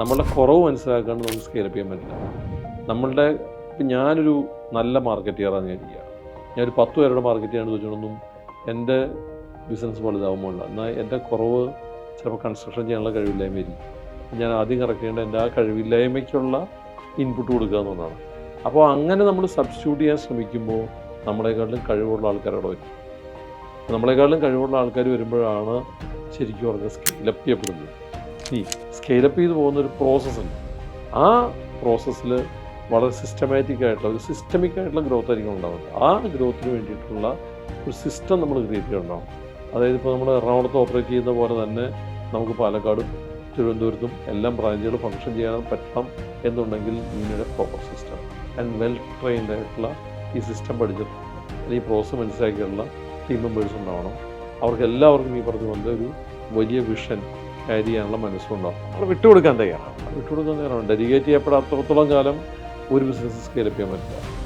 നമ്മളുടെ കുറവ് മനസ്സിലാക്കാണ്ട് നമുക്ക് സ്കെയിലപ്പ് ചെയ്യാൻ പറ്റില്ല. നമ്മളുടെ ഇപ്പം ഞാനൊരു നല്ല മാർക്കറ്റിയറാന്ന് വിചാരിക്കുക. ഞാനൊരു പത്ത് പേരുടെ മാർക്കറ്റ് ചെയ്യാൻ വെച്ചിട്ടൊന്നും എന്റെ ബിസിനസ് വലുതാവുമ്പോൾ എന്നാൽ എന്റെ കുറവ് ചിലപ്പോൾ കൺസ്ട്രക്ഷൻ ചെയ്യാനുള്ള കഴിവില്ലായ്മയായിരിക്കും ഞാൻ ആദ്യം കറക്റ്റ് ചെയ്യേണ്ട എന്റെ ആ കഴിവില്ലായ്മയ്ക്കുള്ള ഇൻപുട്ട് കൊടുക്കുക എന്നുള്ളതാണ്. അപ്പോൾ അങ്ങനെ നമ്മൾ സബ്സ്റ്റിറ്റ്യൂട്ട് ചെയ്യാൻ ശ്രമിക്കുമ്പോൾ നമ്മളെക്കാളും കഴിവുള്ള ആൾക്കാരവിടെ വരും. നമ്മളെക്കാളും കഴിവുള്ള ആൾക്കാർ വരുമ്പോഴാണ് ശരിക്കും അവർക്ക് സ്കെയിലപ്പ് ചെയ്യപ്പെടുന്നത്. ഈ സ്കെയിലപ്പ് ചെയ്ത് പോകുന്ന ഒരു പ്രോസസ്സുണ്ട് ആ പ്രോസസ്സിൽ വളരെ സിസ്റ്റമാറ്റിക് ആയിട്ടുള്ള ഒരു സിസ്റ്റമിക് ആയിട്ടുള്ള ഗ്രോത്ത് ആയിരിക്കും ഉണ്ടാവുന്നത്. ആ ഗ്രോത്തിന് വേണ്ടിയിട്ടുള്ള ഒരു സിസ്റ്റം നമ്മൾ ക്രിയേറ്റ് ചെയ്യണം അതായത് ഇപ്പോൾ നമ്മൾ എറണാകുളത്ത് ഓപ്പറേറ്റ് ചെയ്യുന്ന പോലെ തന്നെ നമുക്ക് പാലക്കാടും തിരുവനന്തപുരത്തും എല്ലാം ബ്രാഞ്ചുകൾ ഫംഗ്ഷൻ ചെയ്യാൻ പറ്റണം എന്നുണ്ടെങ്കിൽ ഇങ്ങനെ proper system and well trained ആയിട്ടുള്ള ഈ സിസ്റ്റം പഠിച്ചിട്ട് ഈ പ്രോസസ്സ് മനസ്സിലാക്കിയുള്ള ടീം മെമ്പേഴ്സ് ഉണ്ടാവണം. അവർക്ക് എല്ലാവർക്കും ഈ പറഞ്ഞ പോലെ ഒരു വലിയ വിഷൻ ക്യാരി ചെയ്യാനുള്ള മനസ്സുണ്ടാവും അവിടെ വിട്ടുകൊടുക്കാൻ തയ്യാറാണ്. വിട്ടുകൊടുക്കാൻ തയ്യാറാണ്. ഡെഡിക്കേറ്റ് ചെയ്യപ്പെടാത്തോളം കാലം ഒരു ബിസിനസ് സ്കേലപ്പ് ചെയ്യാൻ പറ്റില്ല.